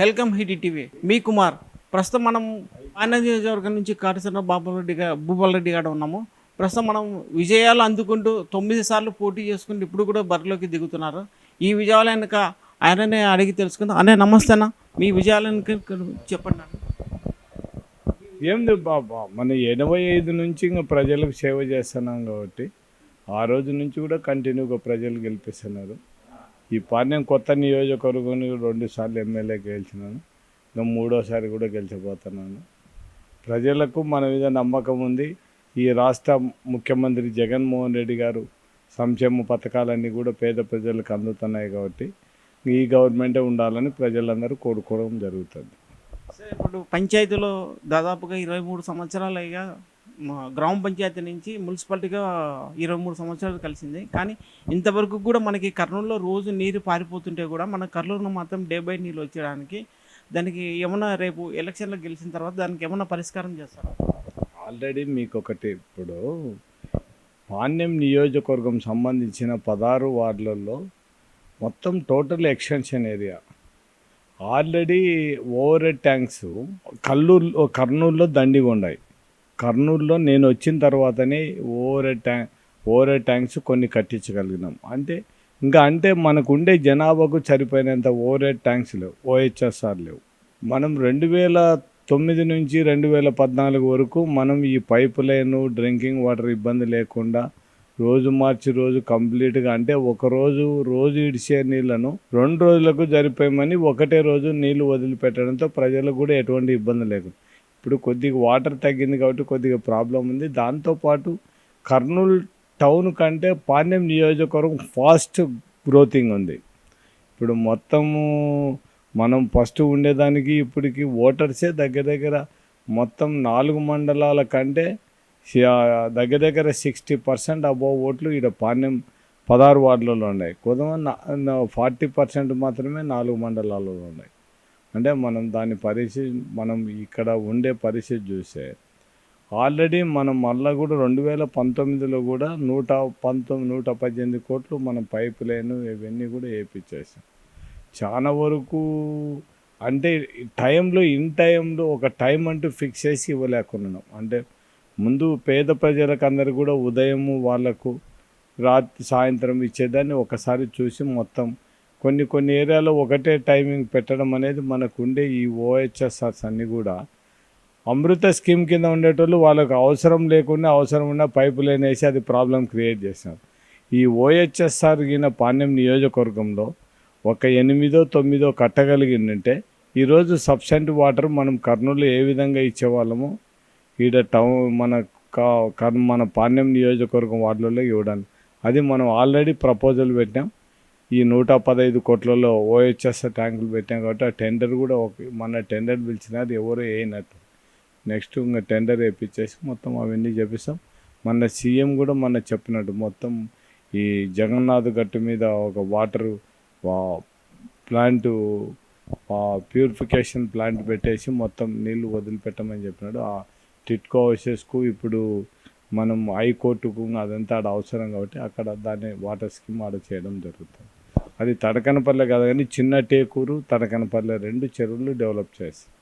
Welcome hit TV. మీ కుమార్. ప్రస్తుతం మనం ఆయన నియోజకవర్గం నుంచి కాటసన బాబురెడ్డి గా భూపాల్ రెడ్డి గారు ఉన్నాము. ప్రస్తుతం మనం విజయాలు అందుకుంటూ తొమ్మిది సార్లు పోటీ చేసుకుంటూ ఇప్పుడు కూడా బరిలోకి దిగుతున్నారు. ఈ విజయాల వెనుక ఆయననే అడిగి తెలుసుకుందాం. అనే నమస్తేనా మీ విజయాల వెనుక చెప్పండి ఏంది బాబా? మన ఎనభై ఐదు నుంచి ఇంకా ప్రజలకు సేవ చేస్తున్నాం కాబట్టి ఆ రోజు నుంచి కూడా కంటిన్యూగా ప్రజలు గెలిపిస్తున్నారు. ఈ పాణ్యం కొత్త నియోజకవర్గం రెండుసార్లు ఎమ్మెల్యే గెలిచినాను. నేను మూడోసారి కూడా గెలిచిపోతున్నాను ప్రజలకు మన మీద నమ్మకం ఉంది. ఈ రాష్ట్ర ముఖ్యమంత్రి జగన్మోహన్ రెడ్డి గారు సంక్షేమ పథకాలన్నీ కూడా పేద ప్రజలకు అందుతున్నాయి కాబట్టి ఈ గవర్నమెంటే ఉండాలని ప్రజలందరూ కోరుకోవడం జరుగుతుంది. సార్ ఇప్పుడు పంచాయతీలో దాదాపుగా ఇరవై మూడు సంవత్సరాలు అయ్యా గ్రామ పంచాయతీ నుంచి మున్సిపాలిటీగా ఇరవై మూడు సంవత్సరాలు కలిసింది. కానీ ఇంతవరకు కూడా మనకి కర్నూలులో రోజు నీరు పారిపోతుంటే కూడా మన కర్నూలు మాత్రం డే బై నీళ్ళు వచ్చేయడానికి దానికి ఏమైనా రేపు ఎలక్షన్లో గెలిచిన తర్వాత దానికి ఏమైనా పరిష్కారం చేస్తారా? ఆల్రెడీ మీకు ఒకటి ఇప్పుడు పాణ్యం నియోజకవర్గం సంబంధించిన పదహారు వార్డులలో మొత్తం total extension area. Already over head tanks Kalluru కర్నూలులో దండిగా ఉన్నాయి. కర్నూలులో నేను వచ్చిన తర్వాతనే over head tank over tanks కొన్ని కట్టించగలిగినాం. అంటే ఇంకా అంటే మనకు ఉండే జనాభాకు సరిపోయినంత ఓవర్ ట్యాంక్స్ లేవు ఓహెచ్ఎస్ఆర్ లేవు. మనం రెండు వేల తొమ్మిది నుంచి రెండు వేల పద్నాలుగు వరకు మనం ఈ పైప్ లైన్ డ్రింకింగ్ వాటర్ ఇబ్బంది లేకుండా రోజు మార్చి రోజు కంప్లీట్గా అంటే ఒకరోజు రోజు ఇడిచే నీళ్ళను రెండు రోజులకు జరిపోయమని ఒకటే రోజు నీళ్ళు వదిలిపెట్టడంతో ప్రజలకు కూడా ఎటువంటి ఇబ్బంది లేదు. ఇప్పుడు కొద్దిగా వాటర్ తగ్గింది కాబట్టి కొద్దిగా ప్రాబ్లం ఉంది. దాంతోపాటు కర్నూలు టౌన్ కంటే పాండ్యం నియోజకవర్గం ఫాస్ట్ గ్రోతింగ్ ఉంది. ఇప్పుడు మొత్తము మనం ఫస్ట్ ఉండేదానికి ఇప్పటికి ఓటర్సే దగ్గర దగ్గర మొత్తం నాలుగు మండలాల కంటే దగ్గర దగ్గర సిక్స్టీ పర్సెంట్ అబోవ్ ఓట్లు ఇక్కడ పాణ్యం పదహారు వార్డులలో ఉన్నాయి. కొంతమంది ఫార్టీ పర్సెంట్ మాత్రమే నాలుగు మండలాలలో ఉన్నాయి. అంటే మనం దాని పరిస్థితి మనం ఇక్కడ ఉండే పరిస్థితి చూస్తే ఆల్రెడీ మనం మళ్ళీ కూడా రెండు వేల పంతొమ్మిదిలో కూడా నూట పంతొమ్మిది నూట పద్దెనిమిది కోట్లు మనం పైప్ లైన్ ఇవన్నీ కూడా వేయించేసాం చాలా వరకు అంటే టైంలో ఇన్ టైంలో ఒక టైం అంటూ ఫిక్స్ చేసి ఇవ్వలేకున్నాం. అంటే ముందు పేద ప్రజలకు అందరు కూడా ఉదయము వాళ్ళకు రాత్రి సాయంత్రం ఇచ్చేదాన్ని ఒకసారి చూసి మొత్తం కొన్ని కొన్ని ఏరియాలో ఒకటే టైమింగ్ పెట్టడం అనేది మనకు ఉండే ఈ ఓహెచ్ఎస్ఆర్స్ అన్నీ కూడా. అమృత స్కీమ్ కింద ఉండేటోళ్ళు వాళ్ళకు అవసరం లేకుండా అవసరం ఉన్న పైపు లైన్ వేసి అది ప్రాబ్లం క్రియేట్ చేసినారు. ఈ ఓహెచ్ఎస్ఆర్ గిన పాణ్యం నియోజకవర్గంలో ఒక ఎనిమిదో తొమ్మిదో కట్టగలిగిందంటే ఈరోజు సబ్సెంట్ వాటర్ మనం కర్నూలు ఏ విధంగా ఇచ్చేవాళ్ళము? ఈడ టౌన్ మన కా- కర్- మన పాణ్యం నియోజకవర్గం వార్డులలో ఇవ్వడానికి. అది మనం ఆల్రెడీ ప్రపోజల్ పెట్టాం. ఈ నూట పదహైదు కోట్లలో ఓహెచ్ఎస్ ట్యాంకులు పెట్టాం కాబట్టి ఆ టెండర్ కూడా ఒక మన టెండర్ పిలిచినది ఎవరు వేయనట్టు. నెక్స్ట్ ఇంకా టెండర్ వేయించేసి మొత్తం అవన్నీ చేపిస్తాం మన సీఎం కూడా మన చెప్పినట్టు మొత్తం ఈ జగన్నాథ్ గట్టు మీద ఒక వాటర్ ప్లాంట్ ప్యూరిఫికేషన్ ప్లాంట్ పెట్టేసి మొత్తం నీళ్ళు వదిలిపెట్టమని చెప్పినాడు. ఆ టిట్కో హౌసెస్కు ఇప్పుడు మనం హైకోర్టుకు అదంతా ఆడ అవసరం కాబట్టి అక్కడ దాన్ని వాటర్ స్కీమ్ ఆడ చేయడం జరుగుతుంది. అది తడకనపల్లె కాదు కానీ చిన్న టేకూరు తడకనపల్లె రెండు చెరువులు డెవలప్ చేస్తాం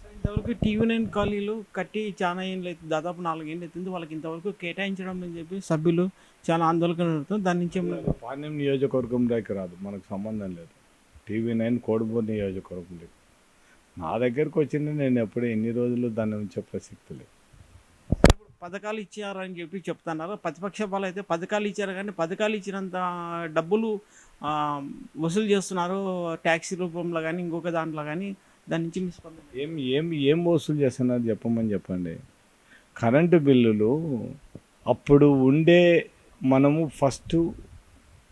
సార్, ఇంతవరకు టీవీ నైన్ ఖాళీలు కట్టి చాలా ఏళ్ళు అవుతుంది దాదాపు నాలుగేళ్ళు అవుతుంది. వాళ్ళకి ఇంతవరకు కేటాయించడం అని చెప్పి సభ్యులు చాలా ఆందోళన జరుగుతుంది దాని నుంచి పాణ్యం నియోజకవర్గంలోకి రాదు మనకు సంబంధం లేదు. టీవీ నైన్ కోడుమూరు నియోజకవర్గంలోకి నా దగ్గరకు వచ్చింది నేను ఎప్పుడు ఎన్ని రోజులు దాన్ని ఉంచే ప్రసక్తి లేదు. పథకాలు ఇచ్చారని చెప్పి చెప్తున్నారు. ప్రతిపక్ష బలం అయితే పథకాలు ఇచ్చారు కానీ పథకాలు ఇచ్చినంత డబ్బులు వసూలు చేస్తున్నారు. ట్యాక్సీ రూపంలో కానీ ఇంకొక దాంట్లో కానీ దాని నుంచి మీ ఏం ఏం ఏం వసూలు చేస్తున్నారు చెప్పమని చెప్పండి. కరెంటు బిల్లులు అప్పుడు ఉండే మనము ఫస్ట్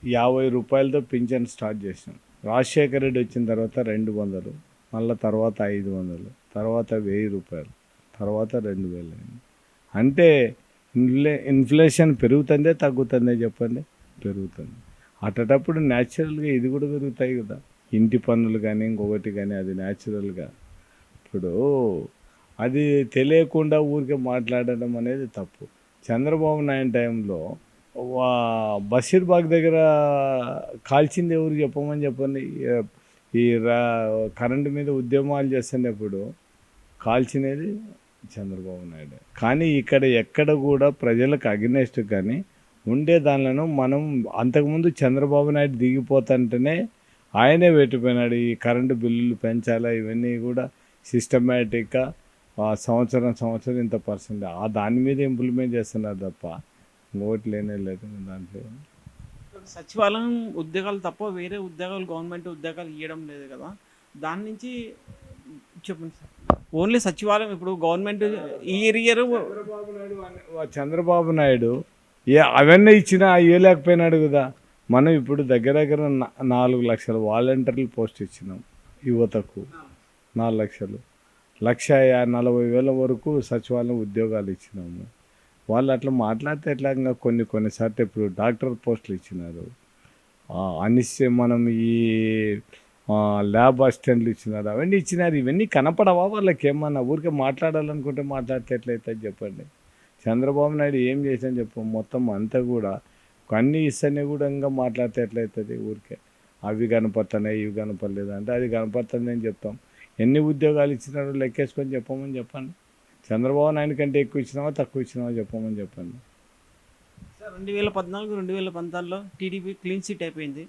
యాభై రూపాయలతో పింఛన్ స్టార్ట్ చేసాం రాజశేఖర రెడ్డి వచ్చిన తర్వాత రెండు వందలు మళ్ళీ తర్వాత ఐదు వందలు తర్వాత వెయ్యి రూపాయలు తర్వాత రెండు వేలు అయింది. అంటే ఇన్ఫ్లే ఇన్ఫ్లేషన్ పెరుగుతుందే తగ్గుతుందే చెప్పండి. పెరుగుతుంది. అటటప్పుడు న్యాచురల్గా ఇది కూడా పెరుగుతాయి కదా. ఇంటి పన్నులు కానీ ఇంకొకటి కానీ అది న్యాచురల్గా ఇప్పుడు అది తెలియకుండా ఊరికే మాట్లాడడం అనేది తప్పు. చంద్రబాబు నాయుడు టైంలో బషీర్బాగ్ దగ్గర కాల్చింది ఎవరు చెప్పమని చెప్పండి. ఈ రా కరెంటు మీద ఉద్యమాలు చేస్తున్నప్పుడు కాల్చినది చంద్రబాబు నాయుడు. కానీ ఇక్కడ ఎక్కడ కూడా ప్రజలకు అగ్నెస్ట్ కానీ ఉండే దానిలను మనం అంతకుముందు చంద్రబాబు నాయుడు దిగిపోతుంటేనే ఆయనే పెట్టిపోయినాడు ఈ కరెంటు బిల్లులు పెంచాలా ఇవన్నీ కూడా సిస్టమేటిక్గా ఆ సంవత్సరం సంవత్సరం ఇంత పర్సెంట్. ఆ దాని మీద ఇంప్లిమెంట్ చేస్తున్నారు తప్ప ఓటు లేనే లేదు దాంట్లో. సచివాలయం ఉద్యోగాలు తప్ప వేరే ఉద్యోగాలు గవర్నమెంట్ ఉద్యోగాలు ఇవ్వడం లేదు కదా. దాని నుంచి చెప్పండి సార్. ఓన్లీ సచివాలయం ఇప్పుడు గవర్నమెంట్ ఈ ఇయర్ చంద్రబాబు నాయుడు చంద్రబాబు నాయుడు ఏ అవన్నీ ఇచ్చినా ఇవ్వలేకపోయినాడు కదా. మనం ఇప్పుడు దగ్గర దగ్గర నా- నాలుగు లక్షల వాలంటీర్లు పోస్ట్ ఇచ్చినాం యువతకు. నాలుగు లక్షలు. లక్ష నలభై వేల వరకు సచివాలయం ఉద్యోగాలు ఇచ్చినాము. వాళ్ళు అట్లా మాట్లాడితే ఎట్లా ఇంకా కొన్ని కొన్నిసార్లు ఇప్పుడు డాక్టర్ పోస్టులు ఇచ్చినారు. అనిస్తే అనిశ్చయ మనం ఈ ల్యాబ్ అసిస్టెంట్లు ఇచ్చినారు. అవన్నీ ఇచ్చినారు. ఇవన్నీ కనపడవా వాళ్ళకి ఏమన్నా ఊరికే మాట్లాడాలనుకుంటే మాట్లాడితే ఎట్లయితుంది చెప్పండి. చంద్రబాబు నాయుడు ఏం చేసాని చెప్పు. మొత్తం అంతా కూడా అన్నీ ఇస్తేనే కూడా ఇంకా మాట్లాడితే ఎట్లయితుంది ఊరికే? అవి కనపడుతున్నాయి ఇవి కనపడలేదు అంటే అది కనపడుతుంది అని చెప్తాం. ఎన్ని ఉద్యోగాలు ఇచ్చినారో లెక్కేసుకొని చెప్పమని చెప్పండి. చంద్రబాబు నాయుడు కంటే ఎక్కువ ఇచ్చినావా తక్కువ ఇచ్చినావా చెప్పమని చెప్పండి. రెండు వేల పద్నాలుగు రెండు వేల పంతొమ్మిదిలో టీడీపీ క్లీన్ సీట్ అయిపోయింది.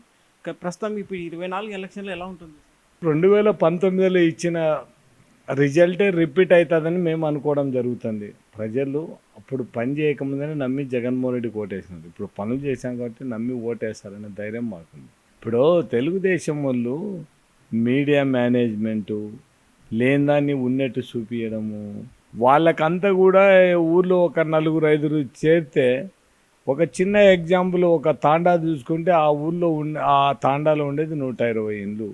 ప్రస్తుతం ఇప్పుడు ఇరవై నాలుగు ఎలక్షన్లో ఎలా ఉంటుంది? రెండు వేల పంతొమ్మిదిలో ఇచ్చిన రిజల్టే రిపీట్ అవుతుందని మేము అనుకోవడం జరుగుతుంది. ప్రజలు అప్పుడు పని చేయకముందని నమ్మి జగన్మోహన్ రెడ్డికి ఓటేసినారు. ఇప్పుడు పనులు చేశాం కాబట్టి నమ్మి ఓటేస్తారనే ధైర్యం మాకుంది. ఇప్పుడు తెలుగుదేశం వాళ్ళు మీడియా మేనేజ్మెంటు లేనిదాన్ని ఉన్నట్టు చూపించడము వాళ్ళకంతా కూడా ఊర్లో ఒక నలుగురు ఐదుగురు చేరితే ఒక చిన్న ఎగ్జాంపుల్ ఒక తాండా చూసుకుంటే ఆ ఊళ్ళో ఉండే ఆ తాండాలో ఉండేది నూట ఇరవై ఇండ్లు.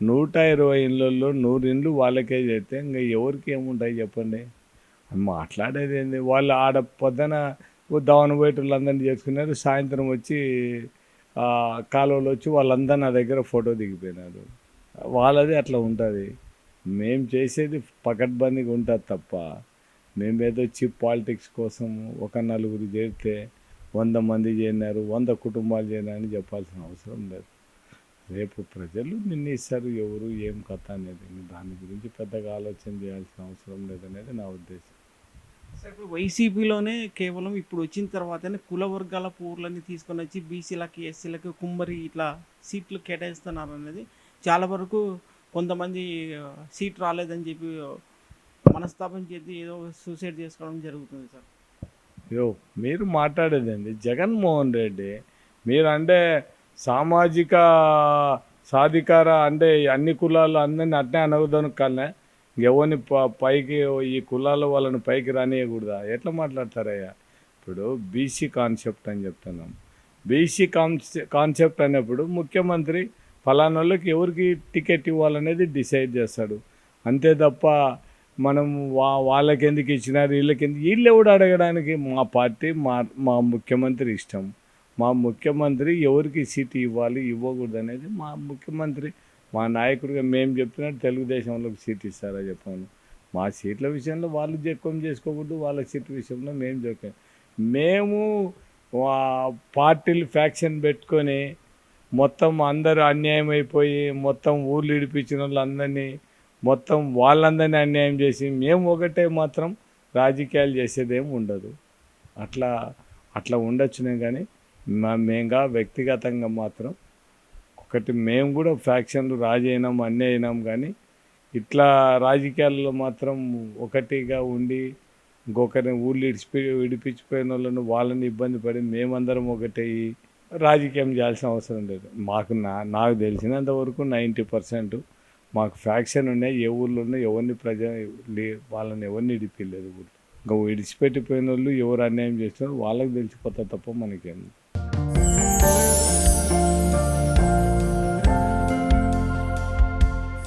నూట ఇరవై ఇండ్లలో నూరు ఇండ్లు వాళ్ళకే చేస్తే ఇంకా ఎవరికి ఏముంటాయి చెప్పండి? మాట్లాడేది ఏంది? వాళ్ళు ఆడ పొద్దున దావన పోయేటోళ్ళందరినీ చేసుకున్నారు. సాయంత్రం వచ్చి కాలువలు కాలువలో వచ్చి వాళ్ళందరూ నా దగ్గర ఫోటో దిగిపోయినారు. వాళ్ళది అట్లా ఉంటుంది. మేము చేసేది పకడ్బందీగా ఉంటుంది తప్ప. మేమేదో చిప్ పాలిటిక్స్ కోసం ఒక నలుగురు చేరితే వంద మంది చేరినారు వంద కుటుంబాలు చేరినారని చెప్పాల్సిన అవసరం లేదు. రేపు ప్రజలు నిర్ణయిస్తారు ఎవరు ఏం కథ అనేది దాని గురించి పెద్దగా ఆలోచన చేయాల్సిన అవసరం లేదనేది నా ఉద్దేశం. సార్ ఇప్పుడు వైసీపీలోనే కేవలం ఇప్పుడు వచ్చిన తర్వాతనే కుల వర్గాల పూర్లని తీసుకొని వచ్చి బీసీలకి ఎస్సీలకి కుమ్మరి ఇట్లా సీట్లు కేటాయిస్తున్నారు అనేది చాలా వరకు కొంతమంది సీట్ రాలేదని చెప్పి మనస్తాపం చేసి ఏదో సూసైడ్ చేసుకోవడం జరుగుతుంది సార్. యో మీరు మాట్లాడేదండి. జగన్మోహన్ రెడ్డి మీరు అంటే సామాజిక సాధికార అంటే అన్ని కులాలు అందరిని అట్నే అనవదను కానీ ఎవరిని ప- పైకి ఈ కులాల వాళ్ళని పైకి రానియకూడదా? ఎట్లా మాట్లాడతారయ్యా? ఇప్పుడు బీసీ కాన్సెప్ట్ అని చెప్తున్నాం. బీసీ కాన్సె కాన్సెప్ట్ అనేప్పుడు ముఖ్యమంత్రి ఫలానా వాళ్ళకి ఎవరికి టికెట్ ఇవ్వాలనేది డిసైడ్ చేస్తాడు. అంతే తప్ప మనం వా వాళ్ళకెందుకు ఇచ్చినారు వీళ్ళకెందుకు వీళ్ళు ఎవడు అడగడానికి మా పార్టీ మా మా ముఖ్యమంత్రి ఇష్టం. మా ముఖ్యమంత్రి ఎవరికి సీటు ఇవ్వాలి ఇవ్వకూడదు అనేది మా ముఖ్యమంత్రి మా నాయకుడిగా మేము చెప్తున్నట్టు తెలుగుదేశంలోకి సీట్ ఇస్తారా చెప్పాను. మా సీట్ల విషయంలో వాళ్ళు జోక్యం చేసుకోకూడదు వాళ్ళ సీట్ విషయంలో మేము జోక్యం. మేము పార్టీలు ఫ్యాక్షన్ పెట్టుకొని మొత్తం అందరూ అన్యాయం అయిపోయి మొత్తం ఊళ్ళు ఇడిపించిన వాళ్ళందరినీ మొత్తం వాళ్ళందరినీ అన్యాయం చేసి మేము ఒకటే మాత్రం రాజకీయాలు చేసేదేం ఉండదు. అట్లా అట్లా ఉండొచ్చునే కానీ మేంగా వ్యక్తిగతంగా మాత్రం ఒకటి మేము కూడా ఫ్యాక్షన్లు రాజైనాం అన్నీ అయినాం కానీ ఇట్లా రాజకీయాల్లో మాత్రం ఒకటిగా ఉండి ఇంకొకరిని ఊళ్ళు ఇడిచిపి విడిపించిపోయిన వాళ్ళను వాళ్ళని ఇబ్బంది పడి మేమందరం ఒకటి రాజకీయం చేయాల్సిన అవసరం లేదు. మాకు నా నాకు తెలిసినంత వరకు నైంటీ పర్సెంట్ మాకు ఫ్యాక్షన్ ఉన్నాయి ఏ ఊళ్ళో ఉన్నాయి ఎవరిని ప్రజ లే- వాళ్ళని ఎవరిని ఇడిపిలేదు ఊళ్ళో ఇంకా విడిచిపెట్టిపోయిన వాళ్ళు ఎవరు అన్యాయం చేస్తున్నారో వాళ్ళకి తెలిసిపోతారు తప్ప మనకేం.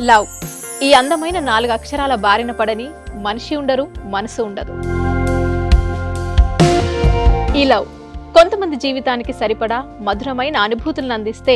లవ్. ఈ అందమైన నాలుగు అక్షరాల బారిన పడని మనిషి ఉండరు మనసు ఉండదు. ఈ లవ్ కొంతమంది జీవితానికి సరిపడా మధురమైన అనుభూతులను అందిస్తే